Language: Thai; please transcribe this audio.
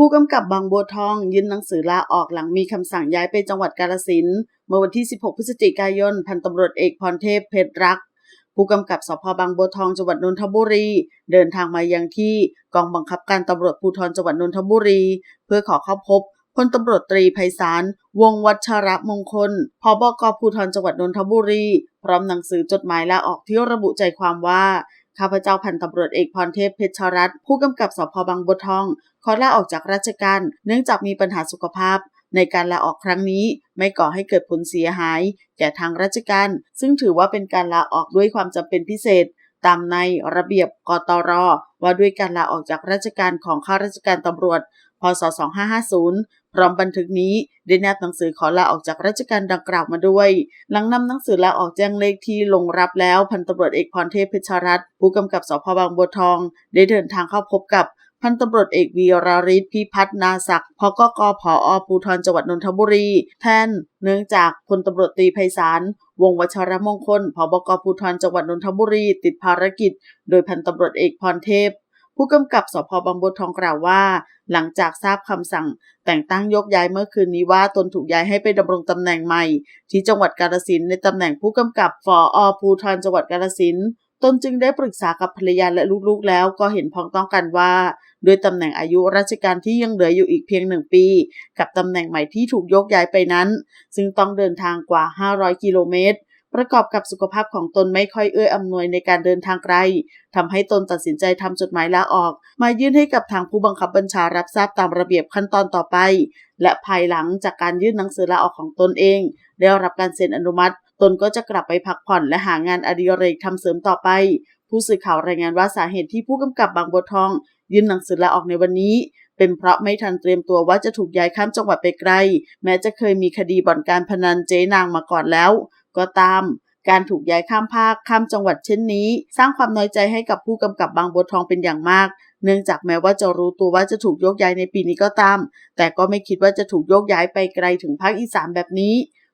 ผู้กำกับบางบัวทองยื่นหนังสือลาออกหลังมีคำสั่งย้ายไปจังหวัดกาฬสินเมื่อวันที่ 16 พฤศจิกายน พันตำรวจเอกพรเทพเพชรรัก ผู้กำกับสพบางบัวทองจังหวัดนนทบุรี เดินทางมายังที่กองบังคับการตำรวจภูธรจังหวัดนนทบุรี เพื่อขอเข้าพบพลตำรวจตรีไพศาล วงวัชระมงคล พบกภูธรจังหวัดนนทบุรี พร้อมหนังสือจดหมายลาออกที่ระบุใจความว่า ข้าพเจ้าพันตำรวจเอกพรเทพเพชรรัตน์ผู้กำกับสพบางบัวทอง ขอลาออกจากราชการ เนื่องจากมีปัญหาสุขภาพ ในการลาออกครั้งนี้ ไม่ก่อให้เกิดผลเสียหาย แก่ทางราชการ ซึ่งถือว่าเป็นการลาออกด้วยความจำเป็นพิเศษ ตามในระเบียบกตร ว่าด้วยการลาออกจากราชการของข้าราชการตำรวจ พศ 2550 พร้อมบันทึกนี้ได้แนบหนังสือขอลาออกจากราชการดังกล่าวมาด้วย หลังนำหนังสือลาออกแจ้งเลขที่ลงรับแล้วพันตำรวจเอกพรเทพเพชรรัตน์ผู้กำกับสพบางบัวทอง ได้เดินทางเข้าพบกับพันตำรวจเอกวีราริศพิพัฒนาศักดิ์พกกผอภูธรจังหวัดนนทบุรี แทนเนื่องจากพลตำรวจตรีไพศาล วงวัชรมงคลผบกภูธรจังหวัดนนทบุรี ติดภารกิจ โดยพันตำรวจเอกพรเทพ ผู้กำกับสพบางบัวทองกล่าวว่า หลังจากทราบคำสั่ง แต่งตั้งยกย้ายเมื่อคืนนี้ว่าตนถูกย้ายให้ไปดำรงตำแหน่งใหม่ ที่จังหวัดกาฬสินในตำแหน่งผู้กำกับฝอภูธรจังหวัดกาฬสิน์ ตนจึงได้ปรึกษากับภรรยาและลูกๆ แล้วก็เห็นพ้องต้องกันว่า ด้วยตำแหน่งอายุราชการที่ยังเหลืออยู่อีกเพียงหนึ่งปี กับตำแหน่งใหม่ที่ถูกยกย้ายไปนั้น ซึ่งต้องเดินทางกว่า 500 กิโลเมตร ประกอบกับสุขภาพของตนไม่ค่อยเอื้ออำนวยในการเดินทางไกลทำให้ตนตัดสินใจทำจดหมายลาออก มายื่นให้กับทางผู้บังคับบัญชารับทราบตามระเบียบขั้นตอนต่อไป และภายหลังจากการยื่นหนังสือลาออกของตนเอง ได้รับการเซ็นอนุมัติ ตนก็จะกลับไปพักผ่อนและหางานอดิเรกทำเสริมต่อไป ผู้สื่อข่าวรายงานว่าสาเหตุที่ผู้กำกับบางบัวทอง ยื่นหนังสือลาออกในวันนี้ เป็นเพราะไม่ทันเตรียมตัวว่าจะถูกย้ายข้ามจังหวัดไปไกล แม้จะเคยมีคดีบ่อนการพนันเจ๊นางมาก่อนแล้ว ก็ตามการถูกย้ายข้ามภาคข้ามจังหวัดเช่นนี้ สร้างความน้อยใจให้กับผู้กำกับบางบัวทองเป็นอย่างมาก เนื่องจากแม้ว่าจะรู้ตัวว่าจะถูกโยกย้ายในปีนี้ก็ตาม แต่ก็ไม่คิดว่าจะถูกโยกย้ายไปไกลถึงภาคอีสานแบบนี้